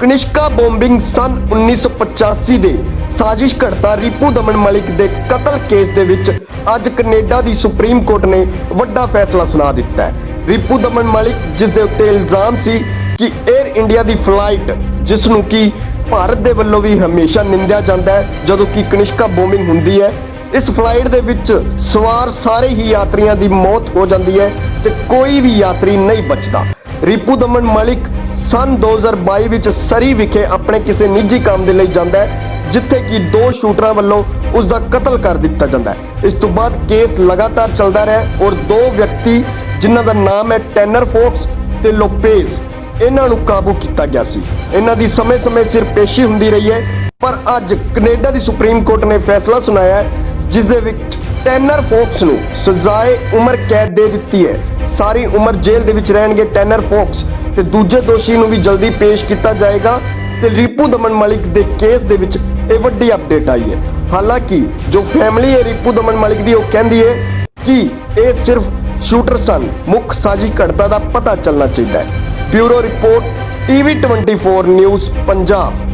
ਕਨਿਸ਼ਕਾ ਬੰਬਿੰਗ ਸਨ 1985 ਦੇ ਸਾਜ਼ਿਸ਼ ਘੜਤਾ ਰੀਪੂ ਦਮਨ ਮਲਿਕ ਦੇ ਕਤਲ ਕੇਸ ਦੇ ਵਿੱਚ ਅੱਜ ਕੈਨੇਡਾ ਦੀ ਸੁਪਰੀਮ ਕੋਰਟ ਨੇ ਵੱਡਾ ਫੈਸਲਾ ਸੁਣਾ ਦਿੱਤਾ ਹੈ। ਰੀਪੂ ਦਮਨ ਮਲਿਕ ਜਿਸ ਦੇ ਉੱਤੇ ਇਲਜ਼ਾਮ ਸੀ ਕਿ 에ਅਰ ਇੰਡੀਆ ਦੀ ਫਲਾਈਟ ਜਿਸ ਨੂੰ ਕਿ ਭਾਰਤ ਦੇ ਵੱਲੋਂ ਵੀ ਹਮੇਸ਼ਾ ਨਿੰਦਿਆ ਜਾਂਦਾ ਹੈ, ਜਦੋਂ ਕਿ ਕਨਿਸ਼ਕਾ ਬੰਬਿੰਗ ਹੁੰਦੀ ਹੈ, ਇਸ ਫਲਾਈਟ ਦੇ ਵਿੱਚ ਸਵਾਰ ਸਾਰੇ ਹੀ ਯਾਤਰੀਆਂ ਦੀ ਮੌਤ ਹੋ ਜਾਂਦੀ ਹੈ ਤੇ ਕੋਈ ਵੀ ਯਾਤਰੀ ਨਹੀਂ ਬਚਦਾ। ਰਿਪੂ ਦਮਨ ਮਲਿਕ ਸਨ 2022 ਵਿੱਚ ਸਰੀ ਵਿਖੇ ਆਪਣੇ ਕਿਸੇ ਨਿੱਜੀ ਕੰਮ ਦੇ ਲਈ ਜਾਂਦਾ ਹੈ, ਜਿੱਥੇ ਕਿ ਦੋ ਸ਼ੂਟਰਾਂ ਵੱਲੋਂ ਉਸ ਦਾ ਕਤਲ ਕਰ ਦਿੱਤਾ ਜਾਂਦਾ ਹੈ। ਇਸ ਤੋਂ ਬਾਅਦ ਕੇਸ ਲਗਾਤਾਰ ਚੱਲਦਾ ਰਿਹਾ ਔਰ ਦੋ ਵਿਅਕਤੀ, ਜਿਨ੍ਹਾਂ ਦਾ ਨਾਮ ਹੈ ਟੈਨਰ ਫੋਕਸ ਤੇ ਲੋਪੇਜ਼, ਇਹਨਾਂ ਨੂੰ ਕਾਬੂ ਕੀਤਾ ਗਿਆ ਸੀ। ਇਹਨਾਂ ਦੀ ਸਮੇਂ-ਸਮੇਂ ਸਿਰ ਪੇਸ਼ੀ ਹੁੰਦੀ ਰਹੀ ਹੈ, ਪਰ ਅੱਜ ਕੈਨੇਡਾ ਦੀ ਸੁਪਰੀਮ ਕੋਰਟ ਨੇ ਫੈਸਲਾ ਸੁਣਾਇਆ ਹੈ, ਜਿਸ ਦੇ ਵਿੱਚ ਟੈਨਰ ਫੋਕਸ ਨੂੰ ਸਜ਼ਾਏ ਉਮਰ ਕੈਦ ਦੇ ਦਿੱਤੀ ਹੈ। ਸਾਰੀ ਉਮਰ ਜੇਲ੍ਹ ਦੇ ਵਿੱਚ ਰਹਿਣਗੇ ਟੈਨਰ ਫੋਕਸ। ਤੇ ਦੂਜੇ ਦੋਸ਼ੀ ਨੂੰ ਵੀ ਜਲਦੀ ਪੇਸ਼ ਕੀਤਾ ਜਾਏਗਾ ਤੇ ਰੀਪੂ ਦਮਨ ਮਲਿਕ ਦੇ ਕੇਸ ਦੇ ਵਿੱਚ ਇਹ ਵੱਡੀ ਅਪਡੇਟ ਆਈ ਹੈ। ਹਾਲਾਂਕਿ ਜੋ ਫੈਮਿਲੀ ਹੈ ਰੀਪੂ ਦਮਨ ਮਲਿਕ ਦੀ, ਉਹ ਕਹਿੰਦੀ ਹੈ ਕਿ ਇਹ ਸਿਰਫ ਸ਼ੂਟਰ ਸਨ। ਮੁੱਖ ਸਾਜ਼ਿਸ਼ ਘਟਨਾ ਦਾ ਪਤਾ ਚੱਲਣਾ ਚਾਹੀਦਾ ਹੈ। Bureau report TV 24 news, Punjab.